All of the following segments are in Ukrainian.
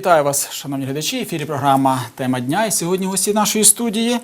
Вітаю вас, шановні глядачі. Ефірі програма Тема дня. І сьогодні гості нашої студії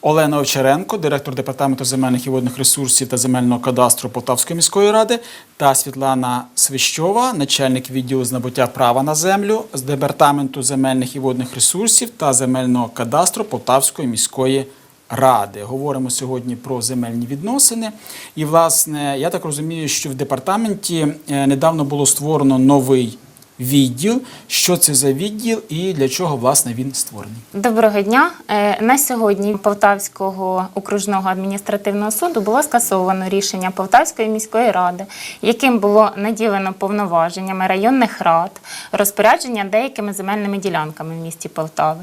Олена Овчаренко, директор департаменту земельних і водних ресурсів та земельного кадастру Полтавської міської ради, та Світлана Свищова, начальник відділу з набуття права на землю з департаменту земельних і водних ресурсів та земельного кадастру Полтавської міської ради. Говоримо сьогодні про земельні відносини. І, власне, я так розумію, що в департаменті е, недавно було створено новий відділ. Що це за відділ і для чого власне він створений? Доброго дня. Е, На сьогодні Полтавського окружного адміністративного суду було скасовано рішення Полтавської міської ради, яким було наділено повноваженнями районних рад, розпорядження деякими земельними ділянками в місті Полтави.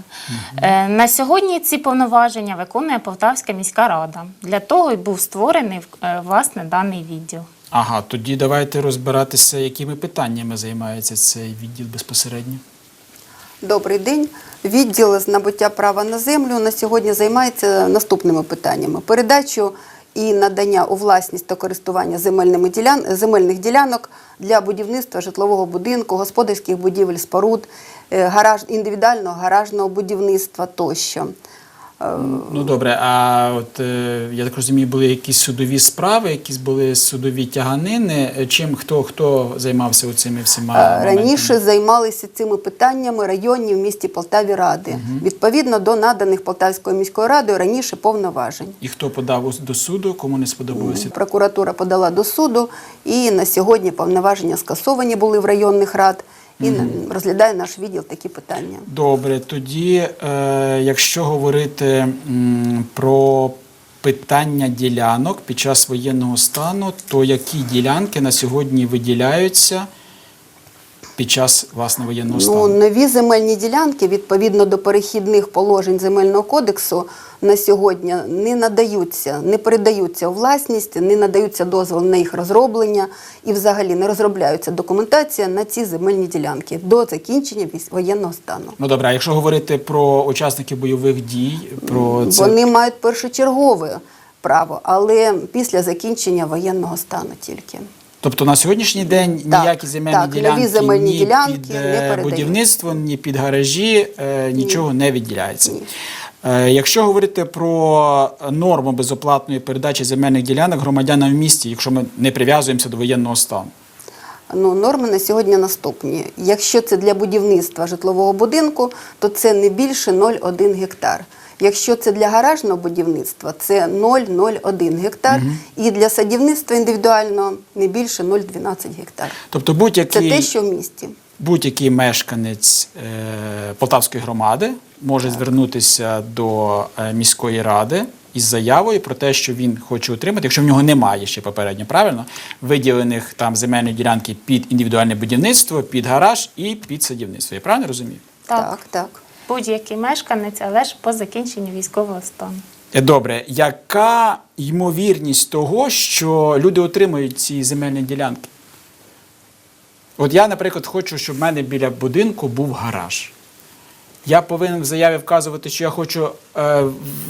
Е, На сьогодні ці повноваження виконує Полтавська міська рада. Для того і був створений е, власне даний відділ. Ага, тоді давайте розбиратися, якими питаннями займається цей відділ безпосередньо. Добрий день. Відділ з набуття права на землю на сьогодні займається наступними питаннями: передачу і надання у власність та користування земельними ділян... земельних ділянок для будівництва житлового будинку, господарських будівель, споруд, е, гараж... індивідуального гаражного будівництва тощо. Ну добре, а от е, я так розумію, були якісь судові справи, якісь були судові тяганини. Чим хто хто займався цими всіма Е, моментами? Раніше займалися цими питаннями районні в місті Полтаві ради, відповідно до наданих Полтавською міською радою раніше повноважень. І хто подав до суду, кому не сподобалося? Прокуратура подала до суду, і на сьогодні повноваження скасовані були в районних рад, і на- розглядає наш відділ такі питання. Добре, тоді, е, якщо говорити м, про питання ділянок під час воєнного стану, то які ділянки на сьогодні виділяються під час власне воєнного Ну, стану? нові земельні ділянки, відповідно до перехідних положень земельного кодексу, на сьогодні не надаються, не передаються у власність, не надаються дозвіл на їх розроблення і взагалі не розробляється документація на ці земельні ділянки до закінчення воєнного стану. Ну добре, а якщо говорити про учасників бойових дій, про це Вони мають першочергове право, але після закінчення воєнного стану тільки. Тобто на сьогоднішній день Так, ніякі земельні так, ділянки земельні ні ділянки під не е, будівництво, ні під гаражі, е, нічого не відділяється. Ні. Е, Якщо говорити про норму безоплатної передачі земельних ділянок громадянам в місті, якщо ми не прив'язуємося до воєнного стану, Ну, норми на сьогодні наступні. Якщо це для будівництва житлового будинку, то це не більше 0,1 гектар. Якщо це для гаражного будівництва, це 0,01 гектар. І для садівництва індивідуального не більше 0,12 гектар. тобто будь-який, це те, що в місті. будь-який мешканець е, Полтавської громади може звернутися до е, міської ради із заявою про те, що він хоче отримати, якщо в нього немає ще попередньо, правильно, виділених там земельної ділянки під індивідуальне будівництво, під гараж і під садівництво. Я правильно розумію? Так, так. Будь-який мешканець, але ж по закінченню військового стану. Е, Добре, яка ймовірність того, що люди отримають ці земельні ділянки? От я, наприклад, хочу, щоб в мене біля будинку був гараж. Я повинен в заяві вказувати, що я хочу е,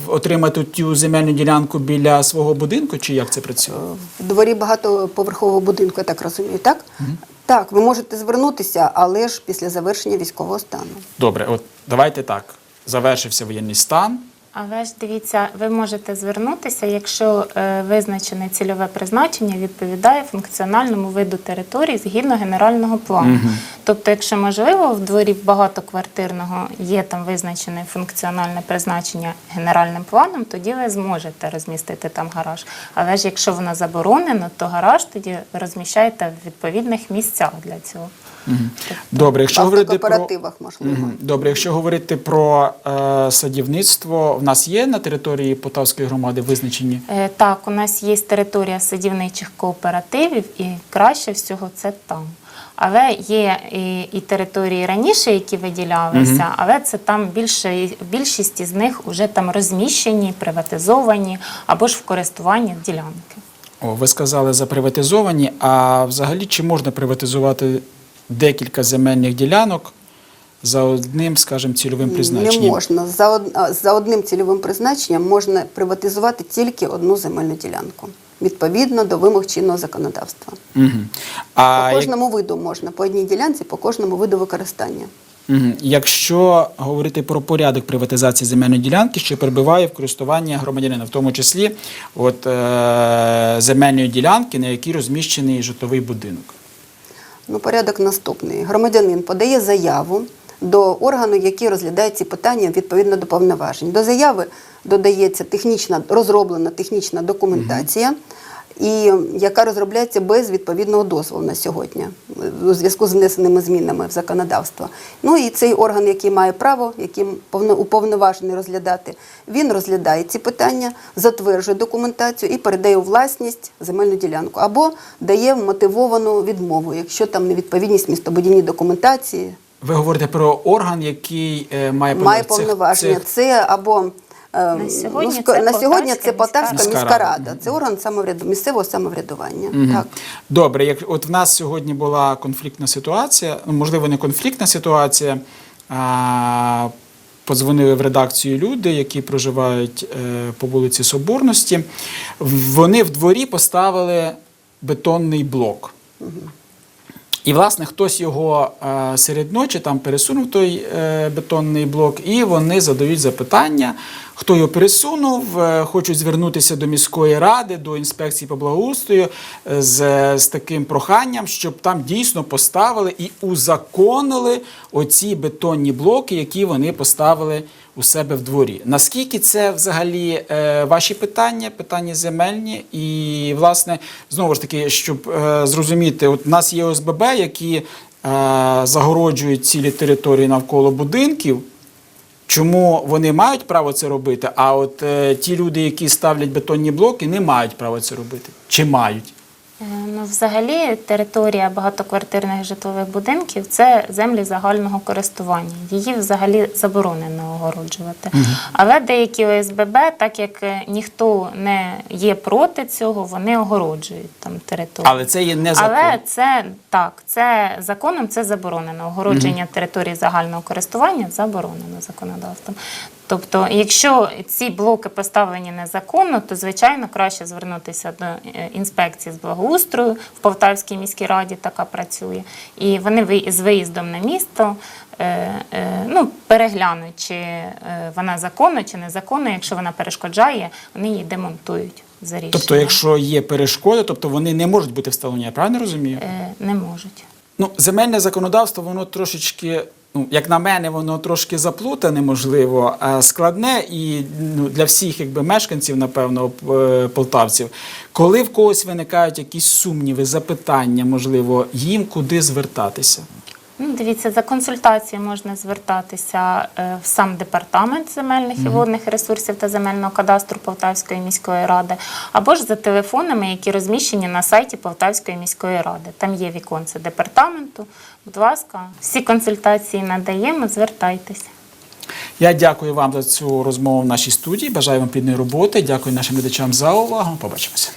отримати цю земельну ділянку біля свого будинку, чи як це працює? В дворі багатоповерхового будинку, я так розумію, так? Так, ви можете звернутися, але ж після завершення військового стану. Добре, от давайте так. Завершився воєнний стан. Але ж дивіться, ви можете звернутися, якщо е, визначене цільове призначення відповідає функціональному виду території згідно генерального плану. Тобто, якщо можливо, в дворі багатоквартирного є там визначене функціональне призначення генеральним планом, тоді ви зможете розмістити там гараж. Але ж якщо воно заборонено, то гараж тоді розміщаєте в відповідних місцях для цього. Добре, якщо говорити про можливо. Добре, якщо говорити про е, садівництво, в нас є на території Полтавської громади визначені Е, Так, у нас є територія садівничих кооперативів, і краще всього це там. Але є і, і території раніше, які виділялися, але це там більше більшість із них вже там розміщені, приватизовані або ж в користуванні ділянки. О, ви сказали за приватизовані. А взагалі чи можна приватизувати декілька земельних ділянок за одним, скажімо, цільовим призначенням? Не можна. За, од... за одним цільовим призначенням можна приватизувати тільки одну земельну ділянку. Відповідно до вимог чинного законодавства. Угу. А По кожному виду можна, по одній ділянці, по кожному виду використання. Мгм. Якщо говорити про порядок приватизації земельної ділянки, що перебуває в користуванні громадянина, в тому числі от, е- земельної ділянки, на якій розміщений житловий будинок. Ну, порядок наступний. Громадянин подає заяву до органу, який розглядає ці питання відповідно до повноважень. До заяви додається технічна розроблена технічна документація. І яка розробляється без відповідного дозволу на сьогодні у зв'язку з внесеними змінами в законодавство. Ну і цей орган, який має право, яким повно- уповноважений розглядати, він розглядає ці питання, затверджує документацію і передає у власність земельну ділянку або дає мотивовану відмову, якщо там невідповідність містобудівній документації Ви говорите про орган, який е, має, має цих- повноваження. цих- Це або е, На сьогодні ск- це на сьогодні це Полтавська Полтавська міська міська рада. рада. Це орган самовряду, місцевого самоврядування. Мгм. Так. Добре, як от в нас сьогодні була конфліктна ситуація, ну можливо, не конфліктна ситуація. А, подзвонили в редакцію люди, які проживають е, по вулиці Соборності. Вони в дворі поставили бетонний блок. І, власне, хтось його е, серед ночі там пересунув той е, бетонний блок, і вони задають запитання, хто його пересунув, е, хочуть звернутися до міської ради, до інспекції по благоустрою е, з, з таким проханням, щоб там дійсно поставили і узаконили оці бетонні блоки, які вони поставили у себе в дворі. Наскільки це взагалі е, ваші питання, питання земельні? І, власне, знову ж таки, щоб зрозуміти, от у нас є ОСББ, які загороджують цілі території навколо будинків. Чому вони мають право це робити, а от е, ті люди, які ставлять бетонні блоки, не мають права це робити? Чи мають? Е, Ну, взагалі, територія багатоквартирних житлових будинків це землі загального користування. Її взагалі заборонено огороджувати. Але деякі ОСББ, так як е, ніхто не є проти цього, вони огороджують там територію. Але це є не закон. Але це так, це законом це заборонено. Огородження території загального користування заборонено законодавством. Тобто, якщо ці блоки поставлені незаконно, то звичайно краще звернутися до е, інспекції з благоустрою в Полтавській міській раді, така працює, і вони з виїздом на місто. е, е, Ну, переглянуть, чи вона законна чи незаконна. Якщо вона перешкоджає, вони її демонтують за рішенням. Тобто, якщо є перешкоди, тобто вони не можуть бути встановлені, я правильно розумію? Не можуть. Ну, земельне законодавство, воно трошечки, ну, як на мене, воно трошки заплутане, можливо, складне і ну, для всіх якби, мешканців, напевно, полтавців. Коли в когось виникають якісь сумніви, запитання, можливо, їм куди звертатися? Ну, дивіться, за консультацією можна звертатися е, в сам департамент земельних і водних ресурсів та земельного кадастру Полтавської міської ради, або ж за телефонами, які розміщені на сайті Полтавської міської ради. Там є віконце департаменту. Будь ласка, всі консультації надаємо, звертайтеся. Я дякую вам за цю розмову в нашій студії. Бажаю вам плідної роботи. Дякую нашим глядачам за увагу. Побачимося.